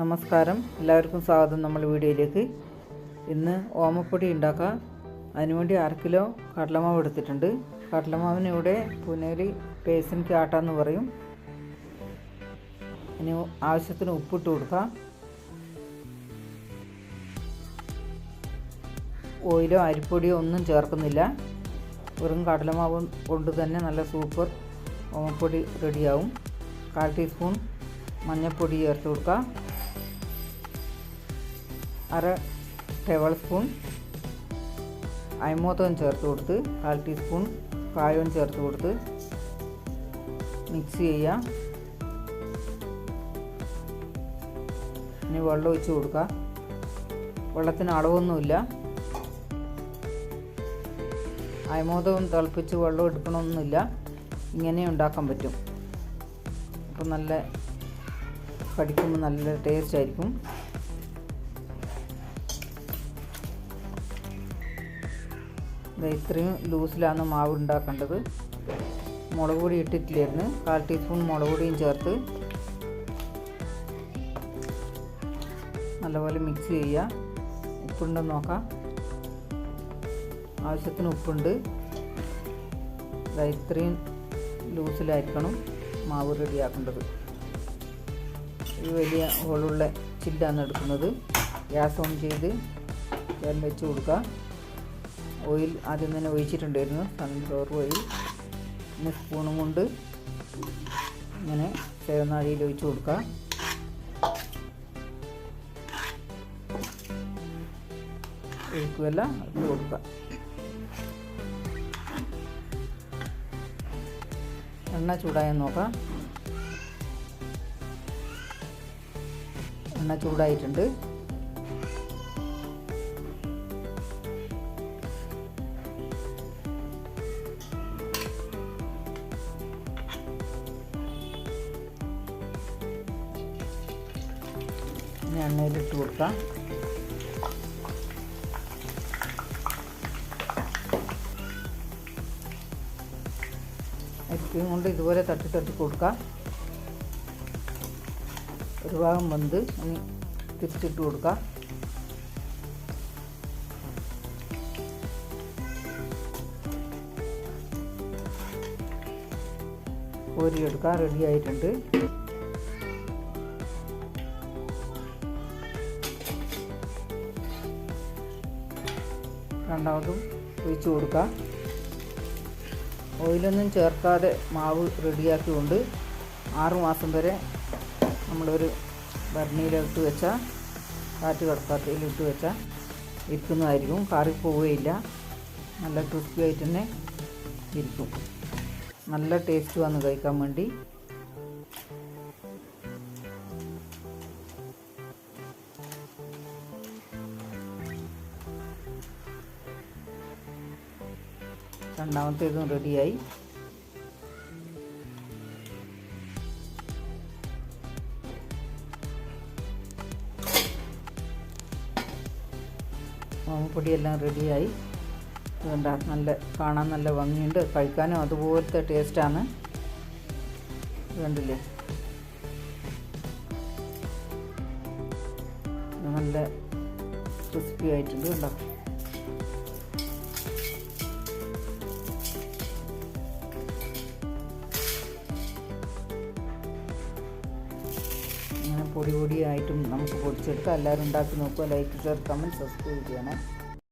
നമസ്കാരം. എല്ലാവർക്കും സ്വാഗതം നമ്മൾ വീഡിയോയിലേക്ക്. ഇന്ന് ഓമപ്പൊടി ഉണ്ടാക്കാം. അതിനുവേണ്ടി അര കിലോ കടലമാവ് എടുത്തിട്ടുണ്ട്. കടലമാവിന് ഇവിടെ പുനേരി പേസൻ കാട്ടാന്ന് പറയും. ഇനി ആവശ്യത്തിന് ഉപ്പിട്ട് കൊടുക്കാം. ഓയിലോ അരിപ്പൊടിയോ ഒന്നും ചേർക്കുന്നില്ല. വെറും കടലമാവ് കൊണ്ട് തന്നെ നല്ല സൂപ്പർ ഓമപ്പൊടി റെഡിയാവും. കാൽ ടീസ്പൂൺ മഞ്ഞൾപ്പൊടി ചേർത്ത് കൊടുക്കുക അര ടേബിൾ സ്പൂൺ അയമോത്തവും ചേർത്ത് കൊടുത്ത് കാൽ ടീസ്പൂൺ കായവും ചേർത്ത് കൊടുത്ത് മിക്സ് ചെയ്യാം. ഇനി വെള്ളം ഒഴിച്ച് കൊടുക്കുക വെള്ളത്തിന് അളവൊന്നുമില്ല അയമോദവും തിളപ്പിച്ച് വെള്ളം എടുക്കണമെന്നില്ല ഇങ്ങനെ ഉണ്ടാക്കാൻ പറ്റും. അപ്പം നല്ല കടിക്കുമ്പോൾ നല്ല ടേസ്റ്റ് ആയിരിക്കും. ഇത്രയും ലൂസിലാണ് മാവ് ഉണ്ടാക്കേണ്ടത്. മുളക് പൊടി ഇട്ടിട്ടില്ലായിരുന്നു. കാൽ ടീസ്പൂൺ മുളക് പൊടിയും ചേർത്ത് നല്ലപോലെ മിക്സ് ചെയ്യുക. ഉപ്പുണ്ടെന്ന് നോക്കാം. ആവശ്യത്തിന് ഉപ്പുണ്ട്. ഇത്രയും ലൂസിലായിരിക്കണം മാവ് റെഡിയാക്കേണ്ടത്. ഈ വലിയ ഹോളുള്ള ചില്ലാണ് എടുക്കുന്നത്. ഗ്യാസ് ഓൺ ചെയ്ത് ഞാൻ വെച്ച് കൊടുക്കുക. ഓയിൽ ആദ്യം തന്നെ ഒഴിച്ചിട്ടുണ്ടായിരുന്നു. സൺഫ്ലവർ ഓയിൽ പിന്നെ സ്പൂണും കൊണ്ട് ഇങ്ങനെ ചേർന്നാഴിയിൽ ഒഴിച്ചു കൊടുക്കുക. ഒഴിക്കുമല്ല ഇട്ട് കൊടുക്കുക. എണ്ണ ചൂടായെന്ന് നോക്കാം. എണ്ണ ചൂടായിട്ടുണ്ട്. ഇനി എണ്ണയിലിട്ട് കൊടുക്കാം. ഐസ്ക്രീം കൊണ്ട് ഇതുപോലെ തട്ടി തട്ടി കൊടുക്കാം. ഒരു ഭാഗം വെന്ത് ഇനി തിരിച്ചിട്ട് കൊടുക്കാം. കോരിയെടുക്കാൻ റെഡി ആയിട്ടുണ്ട്. രണ്ടാമതും ഒഴിച്ച് കൊടുക്കാം. ഓയിലൊന്നും ചേർക്കാതെ മാവ് റെഡിയാക്കിക്കൊണ്ട് ആറുമാസം വരെ നമ്മളൊരു ഭരണിയിലിട്ട് വെച്ചാൽ കാറ്റ് കിടക്കാത്തതിൽ ഇട്ട് വെച്ചാൽ ഇരിക്കുന്നതായിരിക്കും. കാറി പോവുകയില്ല. നല്ല ക്രിസ്പി ആയിട്ട് തന്നെ ഇരിക്കും. നല്ല ടേസ്റ്റ് വന്ന് കഴിക്കാൻ വേണ്ടി രണ്ടാമത്തേതും റെഡിയായി. പൊടിയെല്ലാം റെഡിയായി. അതുകൊണ്ട് നല്ല കാണാൻ നല്ല ഭംഗിയുണ്ട്. കഴിക്കാനും അതുപോലത്തെ ടേസ്റ്റാണ്. കണ്ടില്ലേ നല്ല ക്രിസ്പി ആയിട്ടുണ്ട് കണ്ടോ? പൊടി പൊടിയായിട്ടും നമുക്ക് പൊടിച്ചെടുക്കാം എല്ലാവരും ഉണ്ടാക്കി നോക്കുക. ലൈക്ക് ഷെയർ കമന്റ് സബ്സ്ക്രൈബ് ചെയ്യണേ.